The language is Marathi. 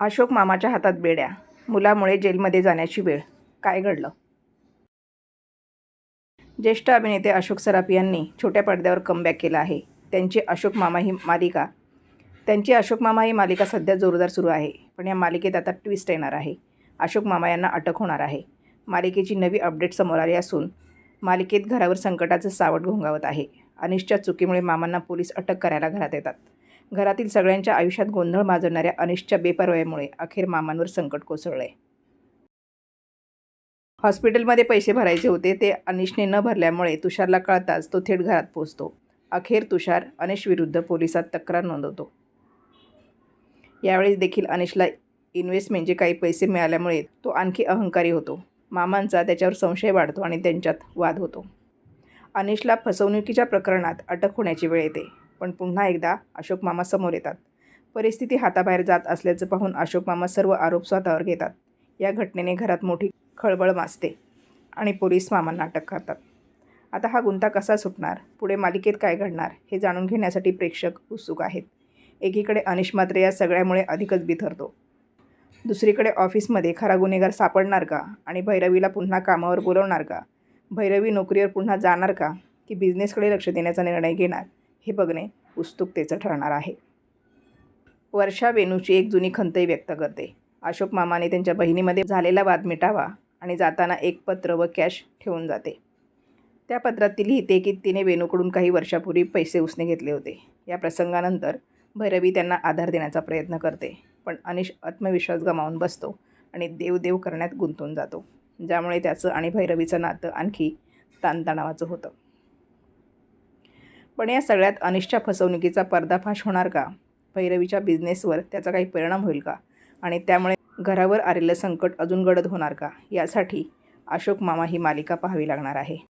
अशोक मामाच्या हातात बेड्या. मुलामुळे जेलमध्ये जाण्याची वेळ. काय घडलं? ज्येष्ठ अभिनेते अशोक सराफ यांनी छोट्या पडद्यावर कमबॅक केला आहे. त्यांची अशोक मामा ही मालिका त्यांची अशोक मामा ही मालिका सध्या जोरदार सुरू आहे पण या मालिकेत आता ट्विस्ट येणार आहे. अशोक मामा यांना अटक होणार आहे. मालिकेची नवी अपडेट समोर आली असून मालिकेत घरावर संकटाचं सावट घोंगावत आहे. अनिशच्या चुकीमुळे मामांना पोलीस अटक करायला घरात येतात. घरातील सगळ्यांच्या आयुष्यात गोंधळ माजवणाऱ्या अनिशच्या बेपर्वाईमुळे अखेर मामांवर संकट कोसळलंय. हॉस्पिटलमध्ये पैसे भरायचे होते ते अनिशने न भरल्यामुळे तुषारला कळताच तो थेट घरात पोचतो अखेर तुषार अनिश विरुद्ध पोलिसात तक्रार नोंदवतो. यावेळेस देखील अनिशला इन्व्हेस्टमेंटचे काही पैसे मिळाल्यामुळे तो आणखी अहंकारी होतो. मामांचा त्याच्यावर संशय वाढतो आणि त्यांच्यात वाद होतो. अनिशला फसवणुकीच्या प्रकरणात अटक होण्याची वेळ येते. पण पुन्हा एकदा अशोक मामा समोर येतात. परिस्थिती हाताबाहेर जात असल्याचं पाहून अशोक मामा सर्व आरोप स्वतःवर घेतात. या घटनेने घरात मोठी खळबळ माजते आणि पोलीस मामांना अटक करतात. आता हा गुंता कसा सुटणार? पुढे मालिकेत काय घडणार? हे जाणून घेण्यासाठी प्रेक्षक उत्सुक आहेत. एकीकडे अनिश मात्र या सगळ्यामुळे अधिकच बिथरतो. दुसरीकडे ऑफिसमध्ये खरा गुन्हेगार सापडणार का? आणि भैरवीला पुन्हा कामावर बोलवणार का? भैरवी नोकरीवर पुन्हा जाणार का? की बिझनेसकडे लक्ष देण्याचा निर्णय घेणार? हे बघणे उत्सुकतेचं ठरणार आहे. वर्षा वेणूची एक जुनी खंतही व्यक्त करते. अशोक मामाने त्यांच्या बहिणीमध्ये झालेला वाद मिटावा आणि जाताना एक पत्र व कॅश ठेवून जाते. त्या पत्रात ती लिहिते की तिने वेणूकडून काही वर्षापूर्वी पैसे उसने घेतले होते. या प्रसंगानंतर भैरवी त्यांना आधार देण्याचा प्रयत्न करते पण अनिश आत्मविश्वास गमावून बसतो आणि देवदेव करण्यात गुंतून जातो ज्यामुळे त्याचं आणि भैरवीचं नातं आणखी ताणतणावाचं होतं. पण या सगळ्यात अनिशच्या फसवणुकीचा पर्दाफाश होणार का? भैरवीच्या बिझनेसवर त्याचा काही परिणाम होईल का? आणि त्यामुळे घरावर आलेलं संकट अजून गडद होणार का? यासाठी अशोक मामा ही मालिका पाहावी लागणार आहे.